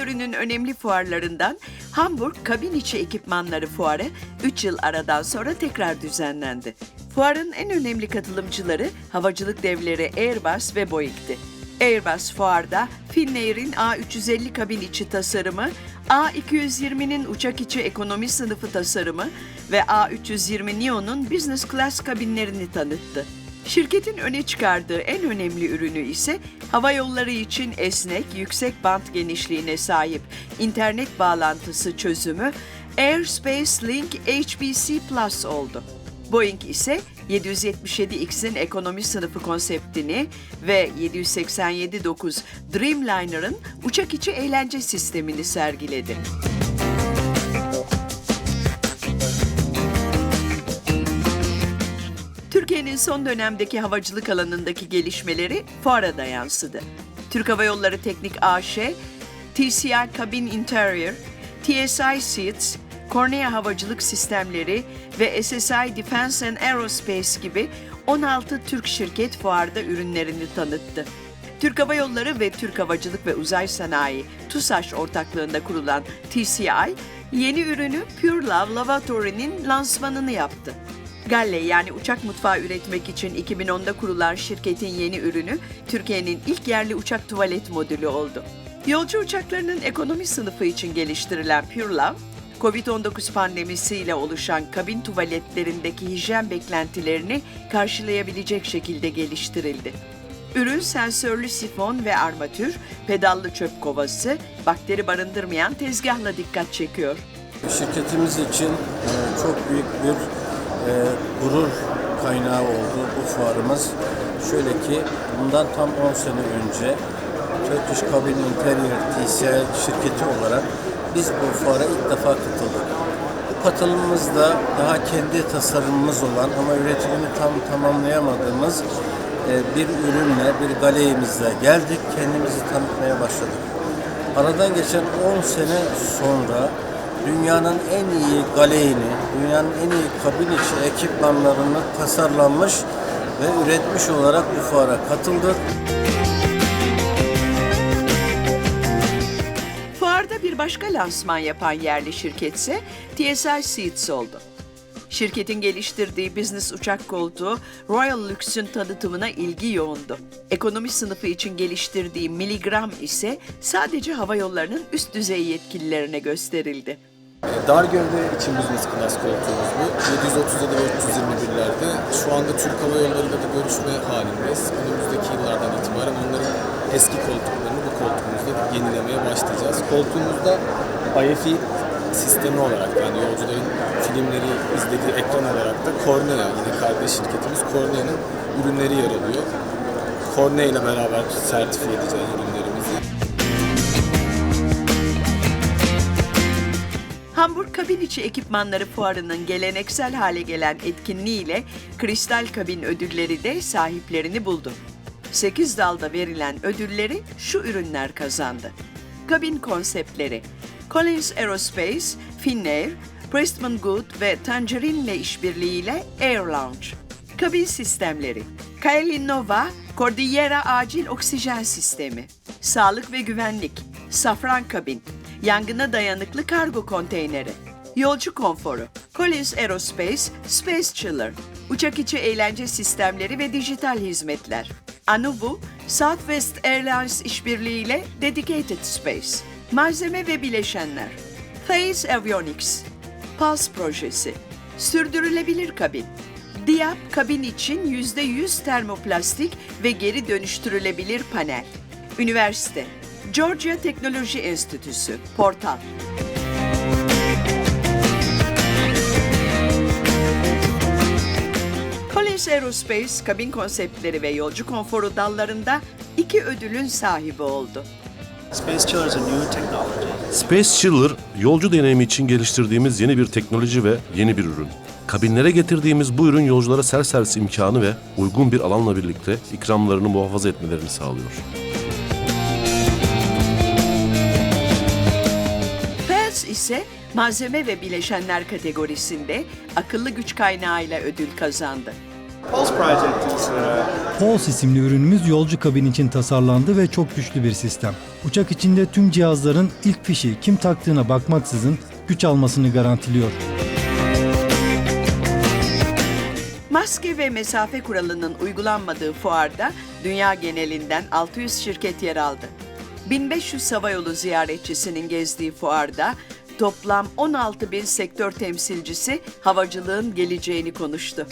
Sektörünün önemli fuarlarından Hamburg Kabin İçi Ekipmanları Fuarı 3 yıl aradan sonra tekrar düzenlendi. Fuarın en önemli katılımcıları havacılık devleri Airbus ve Boeing'ti. Airbus fuarda Finnair'in A350 kabin içi tasarımı, A220'nin uçak içi ekonomi sınıfı tasarımı ve A320 Neo'nun business class kabinlerini tanıttı. Şirketin öne çıkardığı en önemli ürünü ise hava yolları için esnek, yüksek bant genişliğine sahip internet bağlantısı çözümü Airspace Link HBC Plus oldu. Boeing ise 777X'in ekonomi sınıfı konseptini ve 787-9 Dreamliner'ın uçak içi eğlence sistemini sergiledi. Türkiye'nin son dönemdeki havacılık alanındaki gelişmeleri fuara da yansıdı. Türk Hava Yolları Teknik AŞ, TCI Cabin Interior, TSI Seats, Cornea Havacılık Sistemleri ve SSI Defense and Aerospace gibi 16 Türk şirket fuarda ürünlerini tanıttı. Türk Hava Yolları ve Türk Havacılık ve Uzay Sanayi TUSAŞ ortaklığında kurulan TCI, yeni ürünü Pure Love Lavatory'nin lansmanını yaptı. Galley yani uçak mutfağı üretmek için 2010'da kurulan şirketin yeni ürünü Türkiye'nin ilk yerli uçak tuvalet modülü oldu. Yolcu uçaklarının ekonomi sınıfı için geliştirilen Pure Love, Covid-19 pandemisiyle oluşan kabin tuvaletlerindeki hijyen beklentilerini karşılayabilecek şekilde geliştirildi. Ürün sensörlü sifon ve armatür, pedallı çöp kovası, bakteri barındırmayan tezgahla dikkat çekiyor. Şirketimiz için e, çok büyük bir e, gurur kaynağı oldu bu fuarımız. Şöyle ki bundan tam 10 sene önce Turkish Cabin Interior TCI şirketi olarak biz bu fuara ilk defa katıldık. Bu katılımımızda daha kendi tasarımımız olan ama üretimini tam tamamlayamadığımız e, bir ürünle, bir galeyimizle geldik. Kendimizi tanıtmaya başladık. Aradan geçen 10 sene sonra dünyanın en iyi galeyini, dünyanın en iyi kabin içi ekipmanlarını tasarlanmış ve üretmiş olarak bu fuara katıldık. Fuarda bir başka lansman yapan yerli şirketse TSI Seats oldu. Şirketin geliştirdiği business uçak koltuğu Royal Lux'un tanıtımına ilgi yoğundu. Ekonomi sınıfı için geliştirdiği Milligram ise sadece hava yollarının üst düzey yetkililerine gösterildi. Dar gövde için business class koltuğumuz bu. 737 ve 321'lerde. Şu anda Türk Hava Yolları'yla da görüşme halindeyiz. Önümüzdeki yıllardan itibaren onların eski koltuklarını bu koltuğumuzda yenilemeye başlayacağız. Koltuğumuzda IFE sistemi olarak yani yolcuların filmleri izlediği ekran olarak da Cornea yine kardeş şirketimiz Cornea'nın ürünleri yer alıyor. Cornea ile beraber sertifiye edeceğiz ürünlerimizi. Hamburg Kabin İçi Ekipmanları Fuarı'nın geleneksel hale gelen etkinliğiyle Kristal Kabin ödülleri de sahiplerini buldu. 8 dalda verilen ödülleri şu ürünler kazandı. Kabin konseptleri Collins Aerospace, Finnair, Prestman Good ve Tangerine ile işbirliğiyle Air Lounge. Kabin sistemleri Kaeli Nova, Cordillera Acil Oksijen Sistemi. Sağlık ve güvenlik Safran Kabin, yangına dayanıklı kargo konteyneri. Yolcu konforu Collins Aerospace, Space Chiller. Uçak içi eğlence sistemleri ve dijital hizmetler. Anuvu, Southwest Airlines işbirliğiyle Dedicated Space. Malzeme ve bileşenler. Phase Avionics, Pulse projesi, sürdürülebilir kabin, Diap kabin için %100 termoplastik ve geri dönüştürülebilir panel. Üniversite, Georgia Teknoloji Enstitüsü, Portal. Collins Aerospace kabin konseptleri ve yolcu konforu dallarında iki ödülün sahibi oldu. Space Chiller is a new technology. Space Chiller, yolcu deneyimi için geliştirdiğimiz yeni bir teknoloji ve yeni bir ürün. Kabinlere getirdiğimiz bu ürün yolculara self-servis imkanı ve uygun bir alanla birlikte ikramlarını muhafaza etmelerini sağlıyor. Pels ise malzeme ve bileşenler kategorisinde akıllı güç kaynağıyla ödül kazandı. Pulse Project Pulse isimli ürünümüz yolcu kabin için tasarlandı ve çok güçlü bir sistem. uçak içinde tüm cihazların ilk fişi kim taktığına bakmaksızın güç almasını garantiliyor. Maske ve mesafe kuralının uygulanmadığı fuarda dünya genelinden 600 şirket yer aldı. 1500 havayolu ziyaretçisinin gezdiği fuarda toplam 16 bin sektör temsilcisi havacılığın geleceğini konuştu.